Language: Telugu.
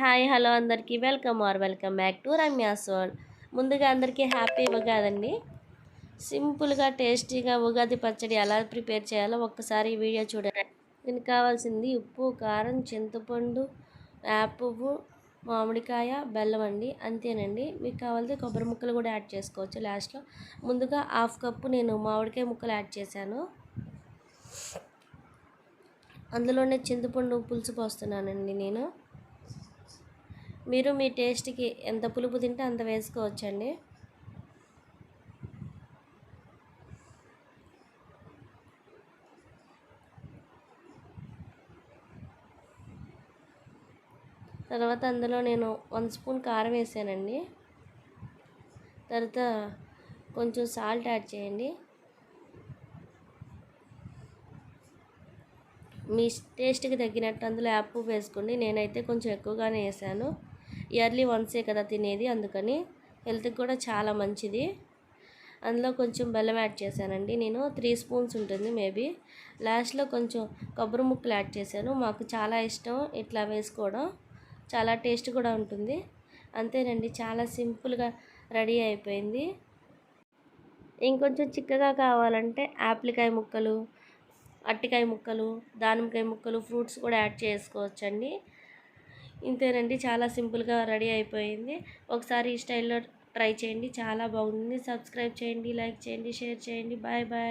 హాయ్ హలో అందరికీ. Welcome or welcome back to Ramya's world ముందుగా అందరికీ హ్యాపీ ఉగాదండి. సింపుల్గా టేస్టీగా ఉగాది పచ్చడి ఎలా ప్రిపేర్ చేయాలో ఒక్కసారి ఈ వీడియో చూడండి. దీనికి కావాల్సింది ఉప్పు కారం చింతపండు యాపువ్వు మామిడికాయ బెల్లం అండి. అంతేనండి. మీకు కావాల్సి కొబ్బరి ముక్కలు కూడా యాడ్ చేసుకోవచ్చు లాస్ట్లో. ముందుగా హాఫ్ కప్పు నేను మామిడికాయ ముక్కలు యాడ్ చేశాను. అందులోనే చింతపండు పులుసు పోస్తున్నానండి నేను. మీరు మీ టేస్ట్కి ఎంత పులుపు తింటే అంత వేసుకోవచ్చండి? తర్వాత అందులో నేను వన్ స్పూన్ కారం వేసానండి. తర్వాత కొంచెం సాల్ట్ యాడ్ చేయండి. మీ టేస్ట్కి తగ్గినట్టు అందులో యాప్ వేసుకోండి. నేనైతే కొంచెం ఎక్కువగానే వేసాను. ఇయర్లీ వన్సే కదా తినేది అందుకని హెల్త్కి కూడా చాలా మంచిది. అందులో కొంచెం బెల్లం యాడ్ చేశానండి. నేను త్రీ స్పూన్స్ ఉంటుంది మేబీ. లాస్ట్లో కొంచెం కొబ్బరి ముక్కలు యాడ్ చేశాను. మాకు చాలా ఇష్టం ఇట్లా వేసుకోవడం. చాలా టేస్ట్ కూడా ఉంటుంది. అంతేనండి చాలా సింపుల్గా రెడీ అయిపోయింది. ఇంకొంచెం చిక్కగా కావాలంటే యాప్లికాయ ముక్కలు అట్టికాయ ముక్కలు దానిమ్మకాయ ముక్కలు ఫ్రూట్స్ కూడా యాడ్ చేసుకోవచ్చండి. ఇంతేనండి చాలా సింపుల్గా రెడీ అయిపోయింది. ఒకసారి ఈ స్టైల్లో ట్రై చేయండి చాలా బాగుంది. సబ్స్క్రైబ్ చేయండి లైక్ చేయండి షేర్ చేయండి. Bye bye.